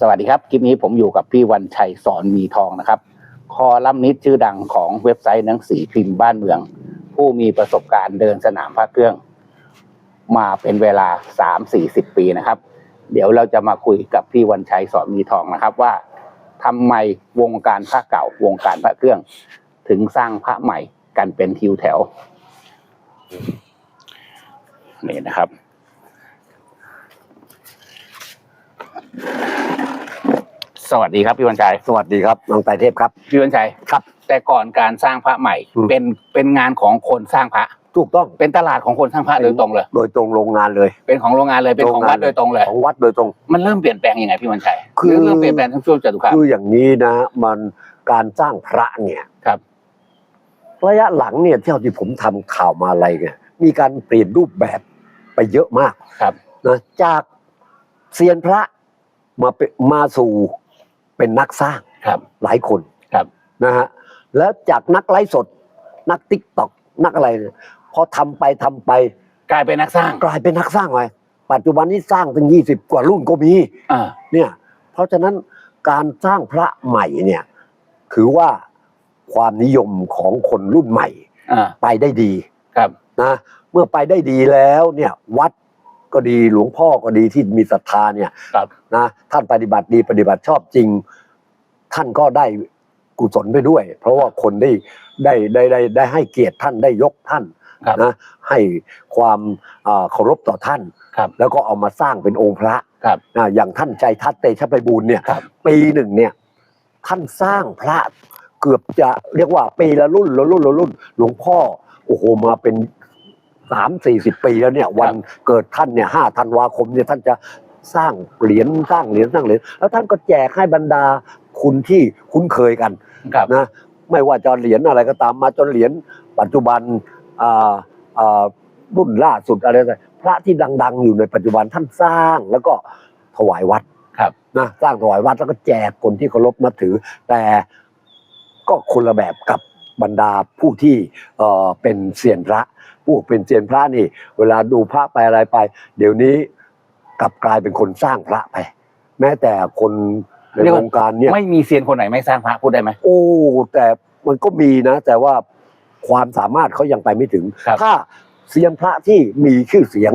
สวัสดีครับ คลิปนี้ผมอยู่กับพี่วันชัยสอนมีทองนะครับ คอลัมนิสชื่อดังของเว็บไซต์หนังสือพิมพ์บ้านเมือง ผู้มีประสบการณ์เดินสนามพระเครื่อง มาเป็นเวลาสามสี่สิบปีนะครับ เดี๋ยวเราจะมาคุยกับพี่วันชัยสอนมีทองนะครับว่าทำไมวงการพระเก่าวงการพระเครื่อง ถึงสร้างพระใหม่กันเป็นทิวแถวนี่นะครับ สวัสดีครับพี่วันชัยสวัสดีครับน้องไตรเทพครับ พี่วันชัยครับ แต่ก่อนการสร้างพระใหม่อืม เป็นเป็นงานของคนสร้างพระ ถูกต้องเป็นตลาดของคนสร้างพระโดยตรงเลย โดยตรงโรงงานเลย เป็นของโรงงานเลยเป็นของวัดโดยตรงเลย ของวัดโดยตรง มันเริ่มเปลี่ยนแปลงยังไงพี่วันชัยคือ หรืเริ่มเปลี่ยนแปลงทั้งช่วงจตุคาม คืออย่างนี้นะ มันการสร้างพระเนี่ยครับ ระยะหลังเนี่ยที่ที่ผมทำข่าวมาอะไรเนี่ยมีการเปลี่ยนรูปแบบไปเยอะมากครับ นะจากเซียนพระมาเป็นมาสู่ เป็นนักสร้างครับหลายคนครับนะฮะแล้วจากนักไลฟ์สด นักติ๊กต็อกนักอะไรเนี่ยพอทำไปทำไปกลายเป็นนักสร้างกลายเป็นนักสร้างไปปัจจุบันนี้สร้างถึงยี่สิบกว่ารุ่นก็มีอ่าเนี่ยเพราะฉะนั้นการสร้างพระใหม่เนี่ยถือว่าความนิยมของคนรุ่นใหม่ อ่าไปได้ดีครับนะเมื่อไปได้ดีแล้วเนี่ยวัด ก็ดีหลวงพ่อก็ดีที่มีศรัทธาเนี่ยครับ นะท่านปฏิบัติดีปฏิบัติชอบจริง ท่านก็ได้กุศลไปด้วย เพราะว่าคนได้ได้ได้ได้ได้ให้เกียรติท่านได้ยกท่านครับนะให้ความอ่าเคารพต่อท่าน ครับ แล้วก็เอามาสร้างเป็นองค์พระครับ นะอย่างท่านใจทัศน์เตชะไปบูลย์เนี่ย ครับ ปีหนึ่งเนี่ยท่านสร้างพระเกือบจะเรียกว่าปีละรุ่นละรุ่นละรุ่น หลวงพ่อโอ้โหมาเป็น สามสี่สิบปีแล้วเนี่ยวันเกิดท่านเนี่ยห้าธันวาคมเนี่ยท่านจะสร้างเหรียญสร้างเหรียญสร้างเหรียญแล้วท่านก็แจกให้บรรดาคุณที่คุ้นเคยกันครับนะไม่ว่าจะเหรียญอะไรก็ตามมาจนเหรียญปัจจุบันอ่าอ่ารุ่นล่าสุดอะไรต่างพระที่ดัง ๆ อยู่ในปัจจุบันท่านสร้างแล้วก็ถวายวัดครับนะสร้างถวายวัดแล้วก็แจกคนที่เคารพนับถือ แต่ก็คนละแบบกับบรรดาผู้ที่เอ่อเป็นเซียนพระ ผู้เป็นเซียนพระนี่ เวลาดูพระไปอะไรไป เดี๋ยวนี้กลับกลายเป็นคนสร้างพระไป แม้แต่คนในเรียกวว่างการเนี่ยไม่มีเซียนคนไหนไม่สร้างพระพูดได้ไหมโอ้แต่มันก็มีนะ แต่ว่าความสามารถเขายังไปไม่ถึงครับถ้าเซียนพระที่มีชื่อเสียง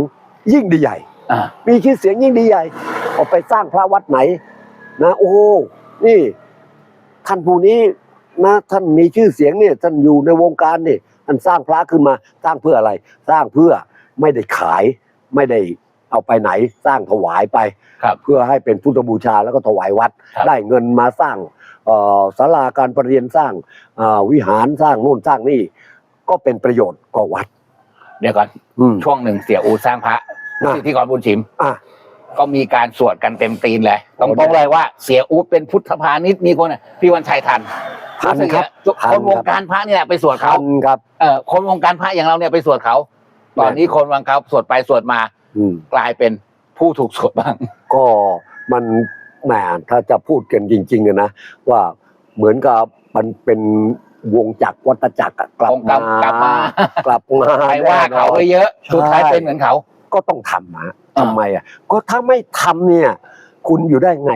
ยิ่งดีใหญ่อ่ามีชื่อเสียงยิ่งดีใหญ่ออกไปสร้างพระวัดไหน นะ โอ้โหนี่ท่านผู้นี้นะท่านมีชื่อเสียงเนี่ยท่านอยู่ในวงการนี่ ท่านสร้างพระขึ้นมาสร้างเพื่ออะไร สร้างเพื่อไม่ได้ขายไม่ได้เอาไปไหนสร้างถวายไป ครับ เพื่อให้เป็นพุทธบูชาแล้วก็ถวายวัด ครับ ได้เงินมาสร้างเอ่อศาลาการประเรียนสร้างเอ่อวิหารสร้างนู่นสร้างนี่ ก็เป็นประโยชน์กับวัด เดี๋ยวก่อน อืม ช่วงหนึ่งเสียอูสร้างพระอะที่กรบุญชิม อะ ก็มีการสวดกันเต็มตีนเลยตโอ้รงๆเลยว่าเสียอู๊ดเป็นพุทธพาณิชย์มีคนน่ะพี่วันชัยทันทันครับสึกทันคนวงครับการพระนี่แหละไปสวดเขาทันครับเออคนวงการพระอย่างเราเนี่ยไปสวดเขาตอนนี้คนวงการสวดไปสวดมาอืมกลายเป็นผู้ถูกสวดบ้าง ก็มันแหมถ้าจะพูดกันจริงๆอะนะว่าเหมือนกับมันเป็นวงจักรวัฏจักรอะกลับวงกรมารกลับมากลับมาไปว่าเขาไปเยอะใช่สุดท้ายเป็นเหมือนเขาก็ต้องทำฮะอ่า ทำไมอะก็ถ้าไม่ทำเนี่ย คุณอยู่ได้ไง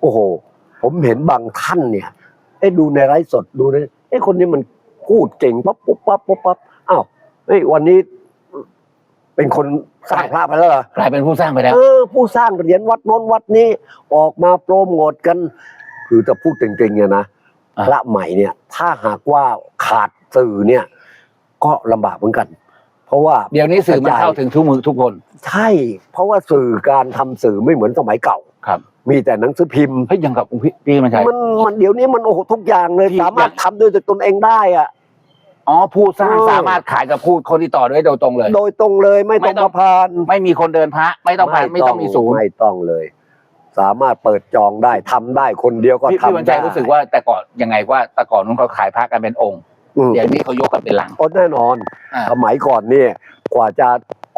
โอ้โห ผมเห็นบางท่านเนี่ยไอ้ดูในไลฟ์สดดูในไอ้คนนี้มันพูดเก่งปั๊บปุ๊บปั๊บปุ๊บปั๊บอ้าวเฮ้ยวันนี้เป็นคนสร้างพระไปแล้วเหรอกลายเป็นผู้สร้างไปแล้ว เออผู้สร้างเหรียญวัดโน้นวัดนี้ออกมาโปรโมทกัน คือจะพูดจริงๆเนี่ยนะอะพระใหม่เนี่ย ถ้าหากว่าขาดสื่อเนี่ย ก็ลำบากเหมือนกัน เพราะว่าเดี๋ยวนี้สื่อมันเข้าถึงทุกมือทุกคน ใช่ เพราะว่าสื่อการทำสื่อไม่เหมือนสมัยเก่าครับ มีแต่หนังสือพิมพ์เฮ้ยยังกับพี่พี่มันชัยมันมันเดี๋ยวนี้มันโอ้โหทุกอย่างเลยพี่สามารถยังทำด้วยตนเองได้อะอ๋อผู้สร้างเออสามารถขายกับผู้คนที่ต่อด้วยโดยตรงเลย โดยตรงเลยไม่ไม่ต้องต้องมาพานไม่มีคนเดินพระ ไม่ต้องผ่านไม่ต้องมีศูนย์ไม่ต้องเลย สามารถเปิดจองได้ทำได้คนเดียวก็พี่ทำพี่วันชัได้ยรู้สึกว่าแต่ก่อนยังไงว่าแต่ก่อนนู้นเขาขายพระกันเป็นองค์ อืม เดี๋ยวนี้เขายกกันเป็นหลังโอ้แน่นอน อ่า สมัยก่อนเนี่ยกว่าจะ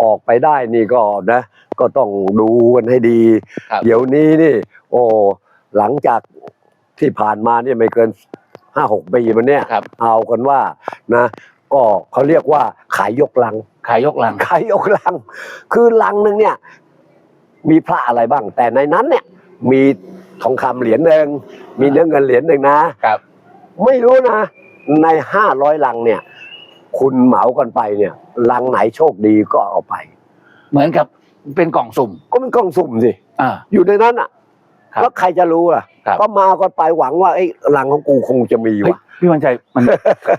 ออกไปได้นี่ก็นะ ก็ต้องดูกันให้ดี ครับ เดี๋ยวนี้นี่ โอ้หลังจากที่ผ่านมาเนี่ยไม่เกินห้าหกปีมันเนี่ย ครับ เอากันว่านะ ก็เขาเรียกว่าขายยกลัง ขายยกหลัง ขายยกลัง คือลังหนึ่งเนี่ย มีพระอะไรบ้าง แต่ในนั้นเนี่ย มีทองคำเหรียญหนึ่งมีเนื้อเงินเหรียญหนึ่งนะครับ ไม่รู้นะ ในห้าร้อยลังเนี่ย คุณเหมากันไปเนี่ยลังไหนโชคดีก็เอาไป เหมือนกับเป็นกล่องสุ่ม ก็เป็นกล้องสุ่มสิอ่า อยู่ในนั้นอะครับแล้วใครจะรู้ล่ะ ครับ ก็มากันไปหวังว่าไอ้ลังของกูคงจะมีเฮ้ยว่ะพี่วันชัยมัน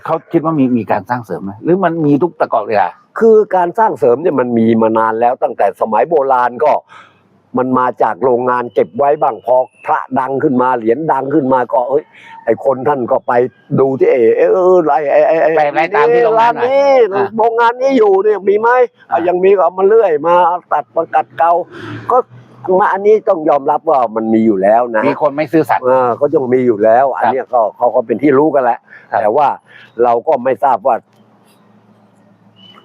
เขาคิดว่ามีมีการสร้างเสริมไหมหรือมันมีทุกตะกอบเวลา คือการสร้างเสริมเนี่ยมันมีมานานแล้วตั้งแต่สมัยโบราณก็ มันมาจากโรงงานเก็บไว้บ้างพอพระดังขึ้นมาเหรียญดังขึ้นมาก็เอ้ยไอคนท่านก็ไปดูที่เอเออเออไรไอไอไอไปไล่ตามที่โรงงานหน่อยนี้อะโรงงานนี้อยู่เนี่ยมีไหมอะอะยังมีก็เอามาเลื่อยมาตัดมากัดเกาก็มาอันนี้ต้องยอมรับว่ามันมีอยู่แล้วนะมีคนไม่ซื่อสัตย์เออก็ยังมีอยู่แล้ว อันเนี้ยก็เขาก็เป็นที่รู้กันแหละครับแต่ว่าเราก็ไม่ทราบว่า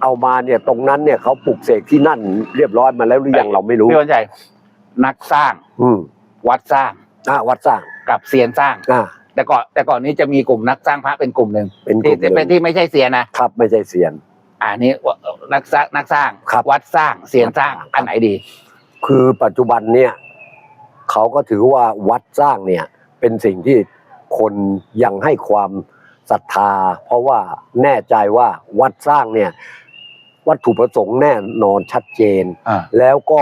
เอามาเนี่ยตรงนั้นเนี่ยเขาปลูกเสกที่นั่นเรียบร้อยมาแล้วหรือยังเราไม่รู้พี่วันชัย นักสร้าง อืมวัดสร้างอ่าวัดสร้างกับเซียนสร้าง อ่า แต่ก่อนแต่ก่อนนี้จะมีกลุ่มนักสร้างพระเป็นกลุ่มหนึ่งเป็นกที่ลุ่มหนึ่ง เป็นที่ไม่ใช่เซียนนะครับไม่ใช่เสียน อ่านี้นักสร้างนักสร้างครับ วัดสร้างเซียนสร้างครับอันไหนดี คือปัจจุบันเนี่ยเขาก็ถือว่าวัดสร้างเนี่ยเป็นสิ่งที่คนยังให้ความศรัทธา เพราะว่าแน่ใจว่าวัดสร้างเนี่ยวัตถุประสงค์แน่นอนชัดเจน อ่า แล้วก็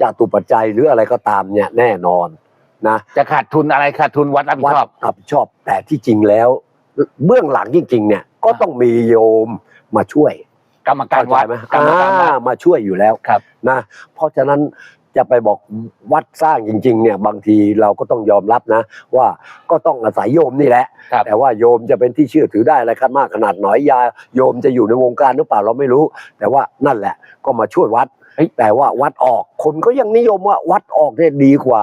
จตุปัจจัยหรืออะไรก็ตามเนี่ยแน่นอนนะจะขาดทุนอะไรขาดทุนวัดรับผิดวัดชอบ รับผิดชอบแต่ที่จริงแล้ว เบื้องหลังจริงๆเนี่ยก็ต้องมีโยมมาช่วยกรรมการวัดเข้ใจไหมกรรมการวัอ่าดมาช่วยอยู่แล้ว ครับ นะเพราะฉะนั้นจะไปบอกวัดสร้างจริง ๆ เนี่ยบางทีเราก็ต้องยอมรับนะ ว่าก็ต้องอาศัยโยมนี่แหละ ครับ แต่ว่าโยมจะเป็นที่เชื่อถือได้อะไรกันมากขนาดหน่อยยาโยมจะอยู่ในวงการหรือเปล่าเราไม่รู้ แต่ว่านั่นแหละก็มาช่วยวัด เฮ้ยแต่ว่าวัดออกคนก็ยังนิยมว่าวัดออกเนี่ยดีกว่า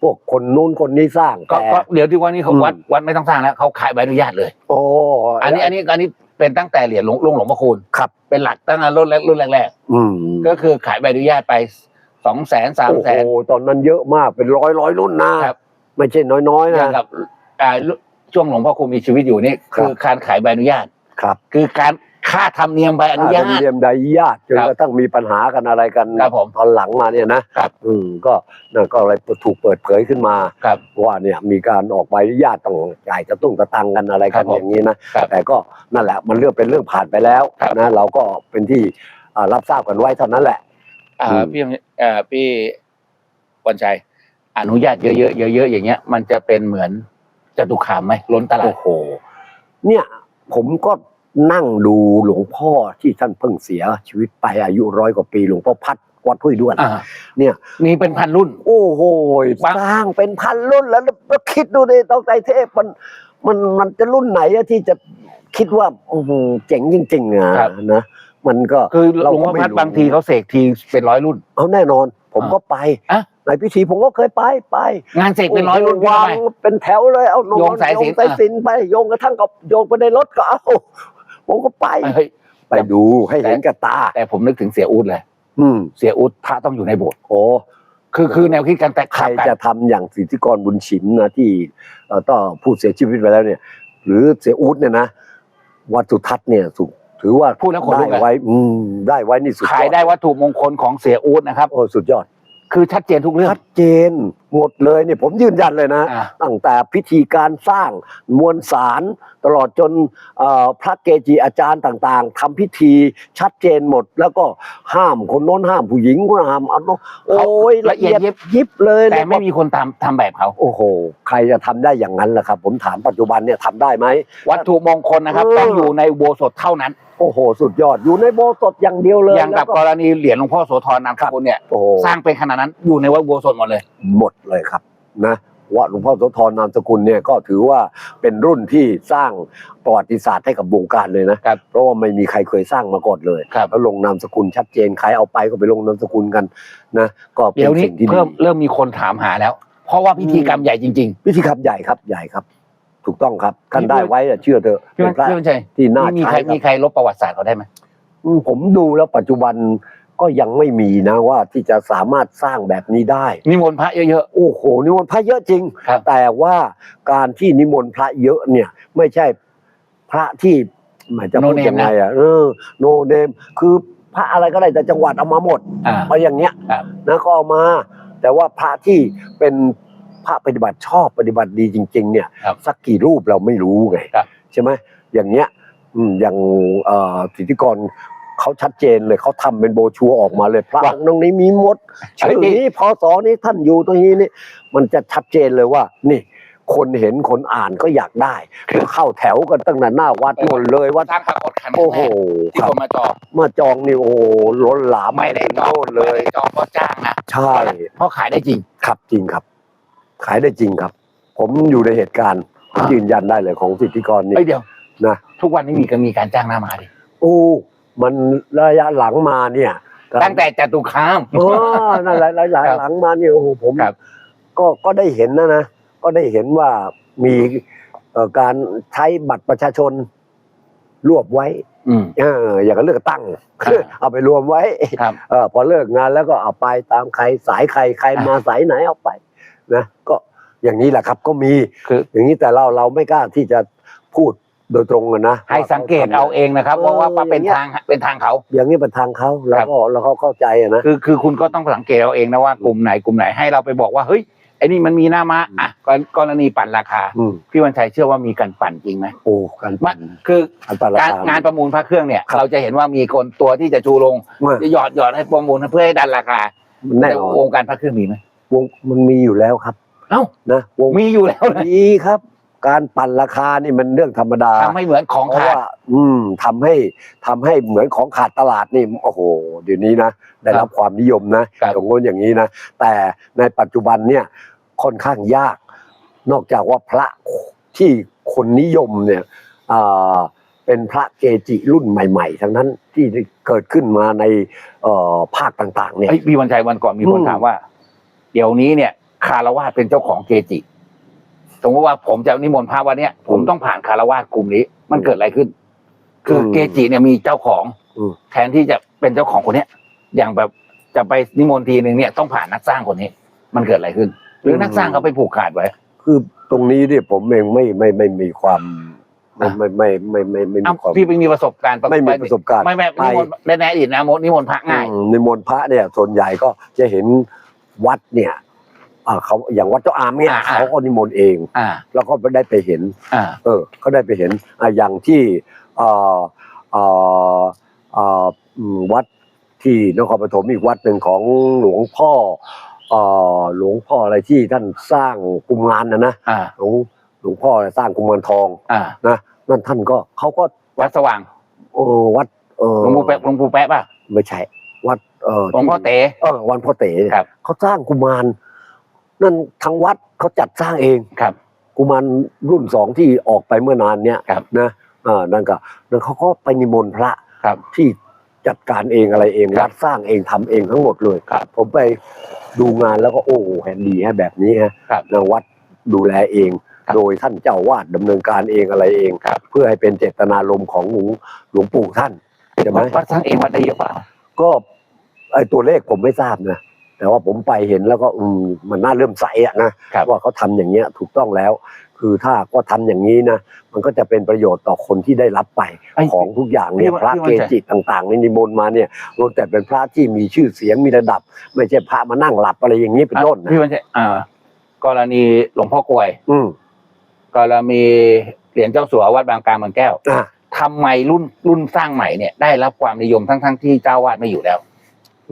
พวกคนนู้นคนนี้สร้างก็แต่ ก็เดี๋ยวที่ว่านี่เขาอืม วัดวัดไม่ต้องสร้างแล้วเขาขายใบอนุญาตเลย โอ้อันนี้อันนี้อันนี้เป็นตั้งแต่เหรียญหลวงหลวงหลวงพ่อคูณครับ เป็นหลักตั้งแต่รุ่นแรกรุ่นแรกอืมๆก็คือขายใบอนุญาตไปสองแสนสามโอ้แสโหนตอนนั้นเยอะมากเป็นร้อยร้อยรุ่นนะครับ ไม่ใช่น้อยอๆย่างนะ กับอ่าช่วงหลวงพ่อคูณมีชีวิตอยู่นี่ ครับ คือการขายใบอนุญาต ครับ คือการ ค่าธรรมเนียมใบอนุญาค่ธรรมตเนียมใดญาติจนครับกระทั่งมีปัญหากันอะไรกันครับผมตอนหลังมาเนี่ยนะครับอืมก็นั่นก็อะไรถูกเปิดเผยขึ้นมาครับว่าเนี่ยมีการออกใบอนุญาตต้องจ่ายกระตุ้งกระตังกันอะไรครักับนผมอย่างนี้นะครับแต่ก็นั่นแหละมันเรื่องเป็นเรื่องผ่านไปแล้วครับ นะเราก็เป็นที่อ่ารับทราบกันไว้เท่านั้นแหละ อ่าอืม พี่เอ่อพี่วันชัยอนุญาตเยอะๆเยอะๆอย่างเงี้ย มันจะเป็นเหมือนจตุคามไหมล้นตลาด โอ้โห เนี่ยผมก็ นั่งดูหลวงพ่อที่ท่านเพิ่งเสียชีวิตไปอายุร้อยกว่าปีหลวงพ่อพัดวัดห้วยด้วนอ่า เนี่ยมีเป็นพันรุ่น โอ้โหบางสร้างเป็นพันรุ่นแล้วแล้วคิดดูดิต้องใจเทพมันมันมันจะรุ่นไหนอะที่จะคิดว่าอื้อหือเจ๋งจริงๆอะนะมันก็ คือหลเราวงก็พ่อไม่พัดรู้ บางทีเขาเสกทีเป็นร้อยรุ่น เอาแน่นอน ผมก็ไปอะ ในพิธีผมก็เคยไปไป งานเสกเป็นร้อยรุ่นโโหพี่วางทำไมเป็นแถวเลยเอานอนโยงสายสิญจน์โสายสิญจน์ไปโยงกระทั่งกับโยงไปในรถก็เอา ผมก็ไป เฮ้ย ไปดูให้เห็นกับตา แต่ผมนึกถึงเสียอูดเลย อืม เสียอูดพระต้องอยู่ในโบสถ์โอ้คือคือแนวคิดการแตกใครขับกันจะทำอย่างสิทธิกรบุญฉิมนะที่เอ่อต้องผู้เสียชีวิตไปแล้วเนี่ย หรือเสียอู๊ดเนี่ยนะวัดสุทัศน์เนี่ยสุถือว่าพูดแล้วขนลุได้กอะไว้ อืมได้ไว้นี่สุดยอขายได้วัตถุมงคลของเสียอูดนะครับโอ้สุดยอด คือชัดเจนทุกเรื่อง ชัดเจนหมดเลยเนี่ยผมยืนยันเลยนะ อ่าตั้งแต่พิธีการสร้างมวลสารตลอดจนเอ่อพระเกจิอาจารย์ต่างๆทำพิธีชัดเจนหมด แล้วก็ห้ามคนโน้นห้ามผู้หญิงคนห้ามอันโน้นโอ้ยละเอียดยิบเลยแต่แล้วก็ไม่มีคนทำทำแบบเขา โอ้โห ใครจะทำได้อย่างนั้นล่ะครับ ผมถามปัจจุบันเนี่ยทำได้ไหม วัตถุมงคลนะครับเออ ต้องอยู่ในอุโบสถเท่านั้น โอ้โห สุดยอดอยู่ในโบสถ์อย่างเดียวเลยอย่างกับแล้วกรณีเหรียญหลวงพ่อโสธรนามสกุลเนี่ยโอ้โหสร้างเป็นขนาดนั้นอยู่ในวัดอุโบสถหมดเลย หมดเลยครับนะวัดหลวงพ่อโสธรนามสกุลเนี่ยก็ถือว่าเป็นรุ่นที่สร้างประวัติศาสตร์ให้กับวงการเลยนะครับเพราะว่าไม่มีใครเคยสร้างมาก่อนเลยครับแล้วลงนามสกุลชัดเจนใครเอาไปก็ไปลงนามสกุลกันนะก็เป็เดี๋นยวนี้สิ่งที่ดีเพิ่มเริ่มมีคนถามหาแล้ว เพราะว่าพิธีกรรมใหญ่จริงพิธีกรรมใหญ่ครับใหญ่ครับ ถูกต้องครับท่านได้ไว้อะเชื่อเถอะๆพี่เป็นพระพี่วันชัยที่น่ามีใช้ใครครับมีใครลบประวัติศาสตร์เขาได้ไหมอืมผมดูแล้วปัจจุบันก็ยังไม่มีนะว่าที่จะสามารถสร้างแบบนี้ได้ นิมนต์พระเยอะ โอ้โหนิมนต์พระเยอะจริง ครับ แต่ว่าการที่นิมนต์พระเยอะเนี่ย ไม่ใช่พระที่หมายจะพูดยังไงอะเออโนเนมคือพระอะไรก็ได้แต่จังหวัดเอามาหมดๆอ่าเอาอย่างเงี้ยครับ นะก็เอามา แต่ว่าพระที่เป็น พระปฏิบัติชอบปฏิบัติดีจริง ๆ เนี่ย ครับสักกี่รูปเราไม่รู้ไงครับ ใช่ไหมอย่างเงี้ยอืมอย่างเอ่อสิทธิกรเขาชัดเจนเลยเขาทำเป็นโบรชัวร์ออกมาเลย พระองค์ตรงนี้มีหมดชื่อนี้พศนี้ท่านอยู่ตรงนี้นี่มันจะชัดเจนเลยว่า นี่ คนเห็นคนอ่านก็อยากได้เข้าแถวกันตั้งแต่หน้าวัดหมดเลยวัดสร้างปรากฏขันธ์โอ้โหที่ครัคบนมาจองมาจองนี่โอ้โหล้นหลามไม่ได้จองโน่นเลยไม่ได้จองเพราะจ้างนะใช่เพราะขายได้จริง ครับจริงครับ ขายได้จริงครับ ผมอยู่ในเหตุการณ์อ่ายืนยันได้เลยของสิทธิกรนี่เอ้ยเดี๋ยวนะ ทุกวันนี้มีก็มีการจ้างหน้ามาดิโอ้มันระยะหลังมาเนี่ยตั้งแต่จตุคามเออนั่นหลายหลายหลายครับหลังมาเนี่ยโอ้โหผมครับก็ก็ได้เห็นนะนะก็ได้เห็นว่ามีเอ่อการใช้บัตรประชาชนรวบไว้อืมเอออย่างกับเลือกตั้งครับเอาไปรวมไว้ครับเออพอเลิกงานแล้วก็เอาไปตามใครสายใครใครมาสายไหนเอาไป นะก็อย่างนี้แหละครับก็มีคืออย่างนี้แต่เราเราไม่กล้าที่จะพูดโดยตรงกันนะให้สังเกตเอาเองนะครับเออเพราะว่าเป็นอย่างเงี้ยทางเป็นทางเขา อย่างนี้เป็นทางเขาแล้วก็แล้วเขาเข้าใจอะนะคือคือคุณก็ต้องสังเกตเอาเองนะว่ากลุ่มไหนกลุ่มไหนให้เราไปบอกว่าเฮ้ยไอ้นี่มันมีหน้ามาอะกรกรณีปั่นราคาอืมพี่วันชัยเชื่อว่ามีการปั่นจริงไหมโอ้การมันคืออันตรายการงานประมูลพระเครื่องเนี่ยครับเราจะเห็นว่ามีคนตัวที่จะชูลงว่าจะหยอดหยอดให้ประมูลเพื่อให้ดันราคามันแน่นอนวงการพระเครื่องมีไหม วงมันมีอยู่แล้วครับ เอ้า นะวงมีอยู่แล้วนะมีครับ การปั่นราคานี่มันเรื่องธรรมดาทำให้เหมือนของเพราะขาด ว่า อืมทำให้ทำให้เหมือนของขาดตลาดนี่โอ้โหเดี๋ยวนี้นะได้รับความนิยมนะครับ อย่างง้นอย่างนี้นะแต่ในปัจจุบันเนี่ยค่อนข้างยาก นอกจากว่าพระที่คนนิยมเนี่ยอ่าเป็นพระเกจิรุ่นใหม่ ๆ ทั้งนั้นที่เกิดขึ้นมาในเอ่อภาคต่างๆเนี่ย เอ้ยพี่วันชัยวันก่อนมีคนอืม ถามว่า เดี๋ยวนี้เนี่ย คารวาสเป็นเจ้าของเกจิ สมมติว่าผมจะนิมนต์พระวันเนี้ยผมต้องผ่านคารวาสกลุ่มนี้ มันเกิดอะไรขึ้น คือเกจิเนี่ยมีเจ้าของอืมแทนที่จะเป็นเจ้าของคนเนี้ย อย่างแบบจะไปนิมนต์ทีหนึ่งเนี่ยต้องผ่านนักสร้างคนนี้ มันเกิดอะไรขึ้น หรือนักสร้างเขาไปผูกขาดไว้ คือตรงนี้เนี่ยผมเองไม่ไม่ไม่มีความไม่อะไม่ไม่ไม่ไม่ไม่เอ้ามีความพี่ไปมีประสบการณ์ไม่มีประสบการณ์ไม่ไม่ไปนิมนต์ในอดีตนะมดนิมนต์พระง่ายอืมในมนต์พระเนี่ยส่วนใหญ่ก็จะเห็น วัดเนี่ยอ่าเขาอย่างวัดเจ้าอามเนี่ยอ่าอ่าเขาก็นิมนต์เอง อ่าแล้วก็ได้ไปเห็น อ่า เออก็ได้ไปเห็นอ่าอย่างที่เอ่อเอ่อเอ่ออืมวัดที่นครปฐมอีกวัดหนึ่งของหลวงพ่อเอ่อหลวงพ่ออะไรที่ท่านสร้างกุมารนะนะอ่า หลวงหลวงพ่อสร้างกุมารทองอ่า นะนั่นท่านก็เขาก็วัดสว่างเออวัดเออหลวงปู่แปะหลวงปู่แปะป่ะไม่ใช่ วัดเออหลวงพ่อเต๋เออวันพ่อเต๋เนี่ยครับ เขาสร้างกุมารนั่นทางวัดเขาจัดสร้างเอง ครับ กุมารรุ่นสองที่ออกไปเมื่อนานเนี้ยครับนะอ่านั่นก็นั่นเขาก็ไปนิมนต์พระครับที่จัดการเองอะไรเองครับวัดสร้างเองทำเองทั้งหมดเลยครับผมไปดูงานแล้วก็โอ้แห่ดีฮะแบบนี้ฮะครับทางวัดดูแลเอง ครับโดยท่านเจ้าวาดดำเนินการเองอะไรเองครับ เพื่อให้เป็นเจตนารมณ์ของหลวงหลวงปู่ท่านใช่ไหมวัดวัดสร้างเองวัดได้เยอะเปล่าก็ ไอตัวเลขผมไม่ทราบนะแต่ว่าผมไปเห็นแล้วก็อืมมันน่าเริ่อมใสอะนะครับว่าเขาทำอย่างเงี้ยถูกต้องแล้ว คือถ้าก็ทำอย่างนี้นะมันก็จะเป็นประโยชน์ต่อคนที่ได้รับไปไอ้ของทุกอย่างเนี่ยพี่ว่าพระพี่เกว่าจิต่างๆในนิมนต์มาเนี่ยล้วนแต่เป็นพระที่มีชื่อเสียงมีระดับ ไม่ใช่พระมานั่งหลับอะไรอย่างนี้เป็นต้นนะพี่วันชัยอ่ากรณีหลวงพ่อกลวย อืมกรณีเหรียญเจ้าสัววัดบางกลางบางแก้วอะทำไมรุ่นรุ่นสร้างใหม่เนี่ยได้รับความนิยมทั้งทั้งๆที่เจ้าวาดไม่อยู่แล้ว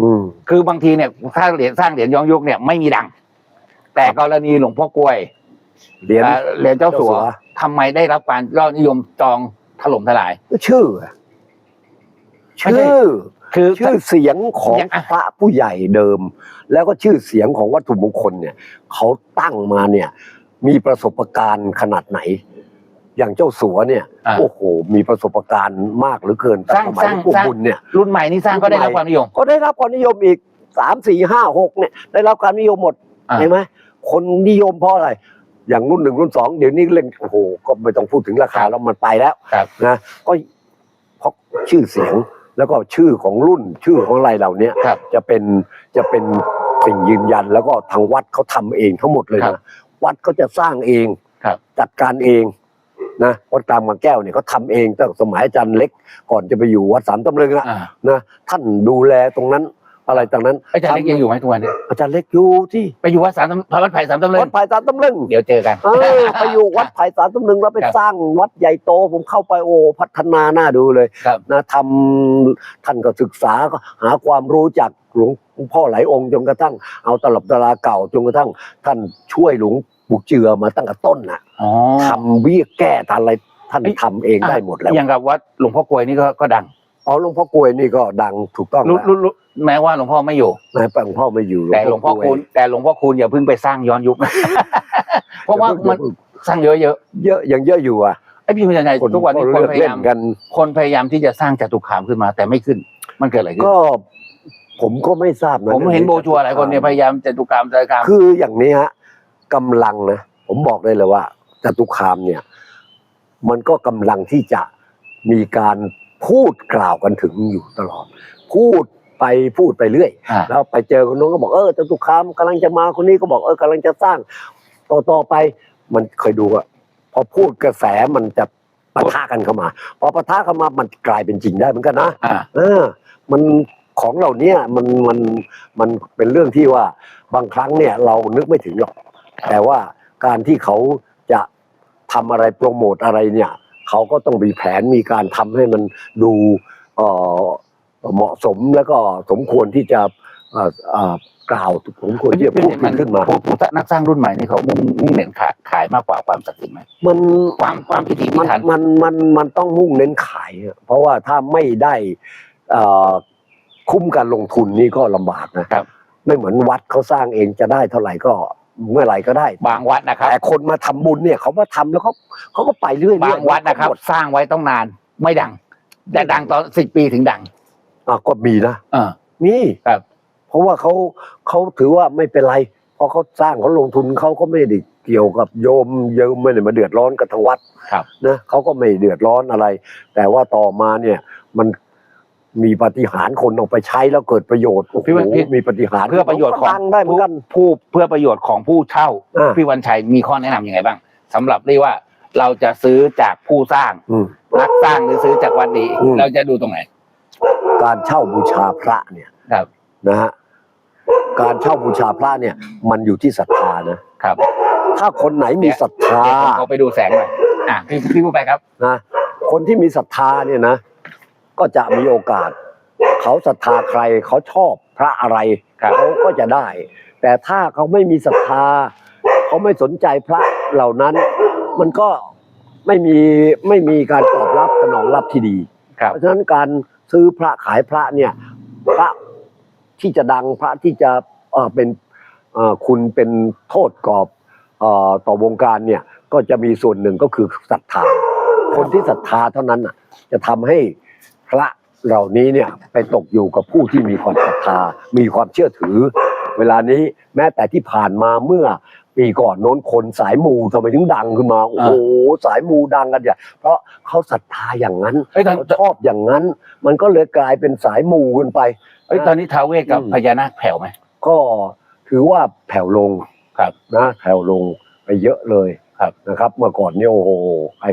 อืมคือบางทีเนี่ยถ้าเหรียญสร้างเหรียญย้อนยุคเนี่ยไม่มีดัง แต่กรณีหลวงพ่อกลวยเหรียญ อ่าเหรียญเจ้าสัวเจ้าสัว ทำไมได้รับการยอดนิยมจองถล่มทลาย ชื่ออะไม่ใช่ ชื่อ คือ ชื่อเสียงของอย่างอะ พระผู้ใหญ่เดิม แล้วก็ชื่อเสียงของวัตถุมงคลเนี่ย เขาตั้งมาเนี่ย มีประสบการณ์ขนาดไหน อย่างเจ้าสัวเนี่ยอ่า โอ้โหมีประสบการณ์มากเหลือเกินตั้สร้างสมัยสร้างหลวงปู่สร้างบุญเนี่ย รุ่นใหม่นี่สร้างก็ได้รับความนิยม ก็ได้รับความนิยมอีกสามสี่ห้าหกเนี่ยได้รับความนิยมหมดอ่า เห็นไหมคนนิยมเพราะอะไร อย่างรุ่นหนึ่งรุ่นสองเดี๋ยวนี้เล่นโอ้โหก็ไม่ต้องพูดถึงราคาแล้วมันไปแล้ว ครับ นะก็เพราะชื่อเสียงแล้วก็ชื่อของรุ่นชื่อของอะไรเหล่าเนี้ยครับจะเป็นจะเป็นสิ่งยืนยันแล้วก็ทางวัดเขาทำเองทั้งหมดเลยครันะบวัดเขาจะสร้างเองครับจัดการเอง นะวัดกลางบางแก้วเนี่ยเขาทำเองตั้งแต่สมัยอาจารย์เล็ก ก่อนจะไปอยู่วัดสามตำลึงอะอ่า นะท่านดูแลตรงนั้นอะไรต่างนั้นอาจารย์เล็กยังอยู่ไหมทุกวันนี้อาจารย์เล็กอยู่ที่ไปอยู่วัดสามตำพระวัดไผ่สามตำลึวังดไผ่สามตำลึง เดี๋ยวเจอกัน เออไปอยู่วัดไผ่สามตำลึงแล้วไปครับสร้างวัดใหญ่โตผมเข้าไปโอ้พัฒนาหน้าดูเลยครับ นะทำท่านก็ศึกษาก็หาความรู้จากหลวงพ่อหลายองค์จนกระทั่ง เอาตลับตราเก่าจนกระทั่ง ท่านช่วยหลวง ปู่เจือมาตั้งแต่ต้นน่ะอ๋อทำเบี้ยแก้ทำอะไรท่านเอ้ยทำเองได้หมดแล้วอย่างกับวัดหลวงพ่อกลวยนี่ก็ก็ดังอ๋อหลวงพ่อกลวยนี่ก็ดังถูกต้องรู้แล้วรู้รู้แม้ว่าหลวงพ่อไม่อยู่นายหลวงพ่อไม่อยู่แต่หลวงพ่อกลคูวยณแต่หลวงพ่อคูณอย่าเพิ่งไปสร้างย้อนยุคนะเพราะว่ามันสร้างเยอะเยอะเยอะยังเยอะอยู่อะๆไอ้พี่พญานาคคนทุกวันนี้ก็คนเลือกพยาเล่ยามนกัน คนพยายามที่จะสร้างจตุคามขึ้นมา แต่ไม่ขึ้น มันเกิดอะไรขึ้นก็ผมก็ไม่ทราบนะผมเห็นโบชัวหลายคนเนี่ยพยายามจตุคามจตุคามคืออย่างนี้ฮะ กำลังนะผมบอกได้เลยว่าจตุคามเนี่ย มันก็กำลังที่จะมีการพูดกล่าวกันถึงอยู่ตลอด พูดไปพูดไปเรื่อยอ่าแล้วไปเจอคนนู้นก็บอกเออจตุคามกำลังจะมาคนนี้ก็บอกเออกำลังจะสร้าง ต่อต่อไปมันเคยดูอะพอพูดกระแสมันจะปะทะกันเข้ามา พอปะทะเข้ามามันกลายเป็นจริงได้เหมือนกันนะอ่าเออ มันของเหล่าเนี้ยมันมันมันเป็นเรื่องที่ว่าบางครั้งเนี่ยเรานึกไม่ถึงหรอก แต่ว่าการที่เขาจะทำอะไรโปรโมทอะไรเนี่ยเขาก็ต้องมีแผนมีการทำให้มันดูเอ่อเหมาะสมแล้วก็สมควรที่จะเอ่อเอ่อกล่าวสมควรที่จะพูดขึ้นมาผู้ผู้นักสร้างรุ่นใหม่นี่เขามุ่งมุ่งเน้นขายขายมากกว่าความศักดิ์สิทธิ์ไหมมันความความพิถีพิมันถันมันมันมันต้องมุ่งเน้นขายอะเพราะว่าถ้าไม่ได้เอ่อคุ้มการลงทุนนี่ก็ลำบากนะครับ ไม่เหมือนวัดเขาสร้างเองจะได้เท่าไหร่ก็ เมื่อไหร่ก็ได้ บางวัดนะครับแต่คนมาทำบุญเนี่ยเขามาทำแล้วเขาเขาก็ไปเรื่อยๆบางวัดนะครับหมสร้างไว้ต้องนานไม่ดัง แต่ดังตอนสิบปีถึงดังอะก็มีนะเออมีครับ เพราะว่าเขาเขาถือว่าไม่เป็นไรเพราะเขาสร้างเขาลงทุนเขาก็ไม่ได้เกี่ยวกับโยมโยมไม่ได้มาเดือดร้อนกับทางวัดครับนะเขาก็ไม่เดือดร้อนอะไร แต่ว่าต่อมาเนี่ยมัน มีปาฏิหารย์คนเอาไปใช้แล้วเกิดประโยชน์โอ้โหพี่ว่าพี่ มีปาฏิหารย์เพื่อประโยชน์ของดังได้เหมือนกันผู้เพื่อประโยชน์ของผู้เช่า อ่าพี่วันชัยมีข้อแนะนำยังไงบ้างสำหรับเรียกว่าเราจะซื้อจากผู้สร้างอืมนักสร้างหรือซื้อจากวัดดี อืม เราจะดูตรงไหน การเช่าบูชาพระเนี่ยครับ นะฮะการเช่าบูชาพระเนี่ย มันอยู่ที่ศรัทธานะครับถ้าคนไหนมีศรัทธาเดี๋ยวผมขอไปดูแสงหน่อยอะพี่พี่พูดไปครับ นะคนที่มีศรัทธาเนี่ยนะ ก็จะมีโอกาส เขาศรัทธาใครเขาชอบพระอะไรครับ เขาก็จะได้ แต่ถ้าเขาไม่มีศรัทธา เขาไม่สนใจพระเหล่านั้น มันก็ไม่มีไม่มีการตอบรับสนองรับที่ดี ครับ เพราะฉะนั้นการซื้อพระขายพระเนี่ยพระที่จะดังพระที่จะเอ่อเป็นเอ่อคุณเป็นโทษกอบเอ่อต่อวงการเนี่ยก็จะมีส่วนหนึ่งก็คือศรัทธาคนที่ศรัทธาเท่านั้นน่ะจะทำให้ พระเหล่านี้เนี่ยไปตกอยู่กับผู้ที่มีความศรัทธา มีความเชื่อถือ เวลานี้แม้แต่ที่ผ่านมาเมื่อปีก่อนโน้นคนสายมูทำไมถึงดังขึ้นมา โอ้โหสายมูดังกันอย่างเพราะเขาศรัทธาอย่างนั้นเฮ้ยตอนเขาชอบอย่างนั้น มันก็เลยกลายเป็นสายมูกันไปเฮ้ยตอนนี้ท้าวเวสกับอืม พญานาคแผ่วไหม ก็ถือว่าแผ่วลงครับ นะแผ่วลงไปเยอะเลย ครับนะครับ เมื่อก่อนเนี่ยโอ้โห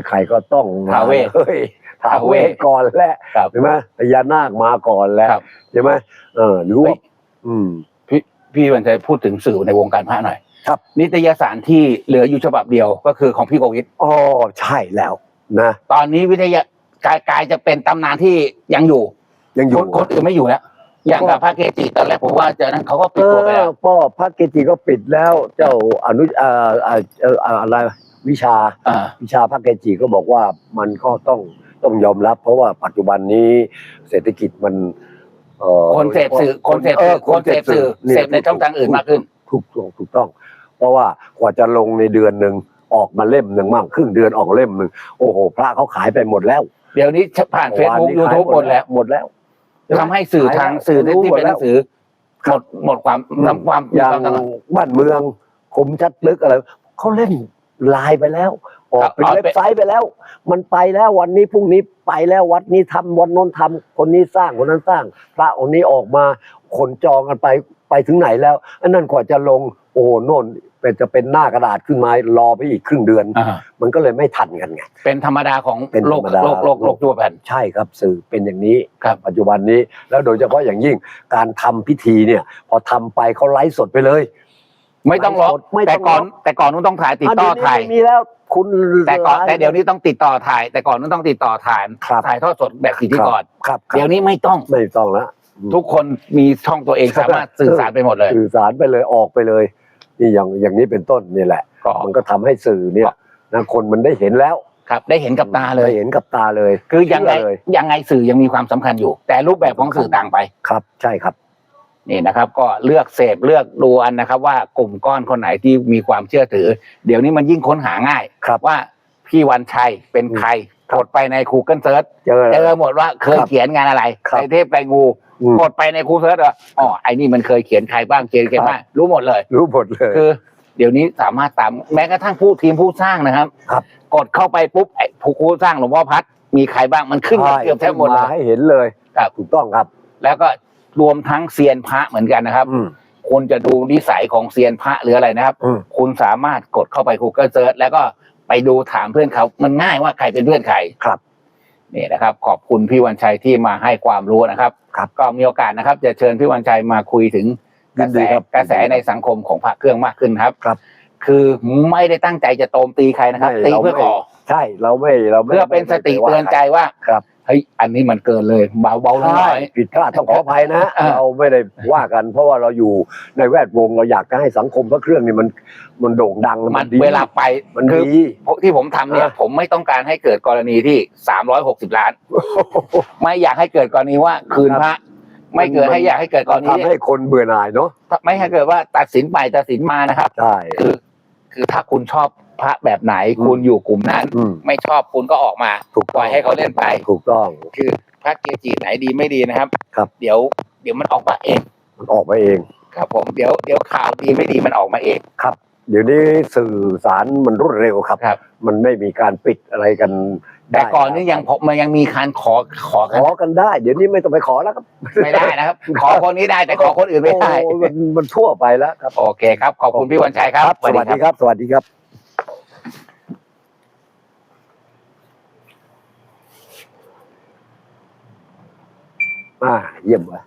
ใครๆก็ต้องมท้าวเวสเฮ้ยท้าวเวสก่อนแหละครับใช่ไหมพญานาคมาก่อนแล้วครับใช่ไหมเออหรือว่าเฮ้ยอืมพี่พี่วันชัยพูดถึงสื่อในวงการพระหน่อยครับนิตยสารที่เหลืออยู่ฉบับเดียวก็คือของพี่โกวิทอ๋อใช่แล้วนะตอนนี้วิทยากายกายจะเป็นตำนานที่ยังอยู่ยังอคยู่นคนอื่นไม่อยู่แล้ว อย่างกับพระเกจิตอนแรกผมว่าเจอนั้นเขาก็ปิเอดตัวไปแล้วอพ่อพระเกจิก็ปิดแล้ว เจ้าอนุเอ่อเอ่อเอ่อเอ่ออะไรวิชาอ่าวิชาพระเกจิก็บอกว่ามันก็ต้องต้องยอมรับ เพราะว่าปัจจุบันนี้เศรษฐกิจมันเอ่อคนเสพสื่อคนเสพสื่อคนเสพสื่อนี่ยเสพในช่องทางอื่นมากขึ้นถูกต้องถูกต้อง เพราะว่ากว่าจะลงในเดือนหนึ่งออกมาเล่มหนึ่งมั่งครึ่งเดือนออกเล่มหนึ่งโอ้โหพระเขาขายไปหมดแล้ว เดี๋ยวนี้ผ่านเฟซบุ๊กวันนี้ยูขายทูบหมดแล้วหมดแล้ว ทำให้สื่อทางสื่อที่ที่เป็นหนังสือ หมดหมดความนำความอย่างความสำคัญบ้านเมืองคมชัดลึกอะไรเขาเล่นไลน์ไปแล้วออกเป็นเอาเว็ไปบไซต์ไปแล้ว มันไปแล้ววันนี้พรุ่งนี้ไปแล้ววัดนี้ทำวันโน้นทำคนนี้สร้างคนนั้นสร้าง พระองค์นี้ออกมาคนจองกันไปไปถึงไหนแล้วอันนั้นกว่าจะลงโอ้โหโน่น เป็นจะเป็นหน้ากระดาษขึ้นมารอไปอีกครึ่งเดือน อ่า มันก็เลยไม่ทันกันไง เป็นธรรมดาของเป็นโลธรกรมดา โลกโลกโลกทั่วไปใช่ครับสื่อเป็นอย่างนี้ครับ ปัจจุบันนี้แล้วโดยเฉพาะอย่างยิ่งการทำพิธีเนี่ย พอทำไปเขาไลฟ์สดไปเลย ไม่ต้องรอไม่ต้องรอ แต่ก่อน แต่ก่อนนู้นต้องถ่ายติดต่อเดี๋วนี้ถ่ายไม่มีแล้วคุณแต่ก่อนไลฟ์แต่เดี๋ยวนี้ต้องติดต่อถ่าย แต่ก่อนนู้นต้องติดต่อถ่ายครับถ่ายทอดสดแบบพิธีกรครับครับเดี๋ยวนี้ไม่ต้องไม่ต้องแล้วทุกคนมีช่องตัวเองสามารถสื่อสารไปหมดเลย สื่อสารไปเลยออกไปเลย นี่อย่างอย่างนี้เป็นต้นนี่แหละ ก็ มันก็ทำให้สื่อเนี่ยนะคนมันได้เห็นแล้วครับได้เห็นกับตาเลย ได้เห็นกับตาเลยคือยังไงเชื่เลยยังไงสื่อยังมีความสำคัญอยู่ แต่รูปแบบของสื่อต่างไปครับ ใช่ครับ นี่นะครับ ก็เลือกเสพเลือกดูอันนะครับ ว่ากลุ่มก้อนคนไหนที่มีความเชื่อถือ เดี๋ยวนี้มันยิ่งค้นหาง่ายครับว่าพี่วันชัยเป็นใครครับกดไปใน Google Search เจอเจอหมดว่าเคยครับเขียนงานอะไรครับไอเทพไกงู อืม กดไปในคูเซิร์ชอะอ๋อไอ้นี่มันเคยเขียนใครบ้างเขียนใครบ้างรู้หมดเลย รู้หมดเลย คือ เดี๋ยวนี้สามารถตามแม้กระทั่งผู้ทีมผู้สร้างนะครับ ครับ กดเข้าไปปุ๊บไอ้ผู้ผู้สร้างหลวงพ่อพัดมีใครบ้างมันขึ้นมาเกือบแทบหมดเลมายให้เห็นเลยครับ ถูกต้องครับ แล้วก็รวมทั้งเซียนพระเหมือนกันนะครับ อืมคุณจะดูนิสัยของเซียนพระหรืออะไรนะครับ อืมคุณสามารถกดเข้าไป Google Search แล้วก็ไปดูถามเพื่อนเขา มันง่ายว่าใครเป็นเพื่อนใคร ครับ นี่นะครับ ขอบคุณพี่วันชัยที่มาให้ความรู้นะครับ ครับก็มีโอกาสนะครับ จะเชิญพี่วันชัยมาคุยถึงกยิระนแสดีครับ กระแสในสังคมของพระเครื่องมากขึ้นครับ ครับ คือไม่ได้ตั้งใจจะโจมตีใครนะครับ ไม่ตีเราเพื่อไม่ก่อ ใช่เราไม่เราไม่เพื่อเป็นสติไม่เตือนใจว่าครับ เฮ้ยอันนี้มันเกินเลยเบาเบาๆลงหใช่น่อย ผิดพลาดต้องขออภัยนะอ่า เราไม่ได้ว่ากัน เพราะว่าเราอยู่ในแวดวงเราอยากจะให้สังคมพระเครื่องนี่มันมันโด่งดังมันดีเวลาไปมันคือดีที่ผมทำเนี่ย อะ ผมไม่ต้องการให้เกิดกรณีที่สามร้อยหกสิบล้าน ไม่อยากให้เกิดกรณีว่าคืนพระ ไม่เกิดให้อยากให้เกิดกรณีทำให้คนเบื่อหน่ายเนาะไม่ให้เกิดว่าตัดสินไปตัดสินมานะครับ ใช่ คือคือถ้าคุณชอบ พระแบบไหนอืมคุณอยู่กลุ่มนั้น อืม ไม่ชอบคุณก็ออกมา ถูกปล่อยให้เขาเล่นไป ถูกต้อง คือพระเกจิไหนดีไม่ดีนะครับ ครับ เดี๋ยวเดี๋ยวมันออกมาเอง มันออกมาเอง ครับผมเดี๋ยวเดี๋ยวข่าวดีไม่ดีมันออกมาเองครับเดี๋ยวนี้สื่อสารมันรวดเร็วครับ ครับ มันไม่มีการปิดอะไรกันแต่ได้ก่อนนี้ยังพบมันยังมีการขอขอขกันอกันได้ เดี๋ยวนี้ไม่ต้องไปขอแล้วครับไม่ได้นะครับ ขอคนนี้ได้แต่ขอคนอื่นไม่ได้ โอ้มันมันทั่วไปแล้วครับ โอเคครับ ขอบคุณพี่วันชัยครับ สวัสดีครับ สวัสดีครับ อ่าเยี่ยมเลย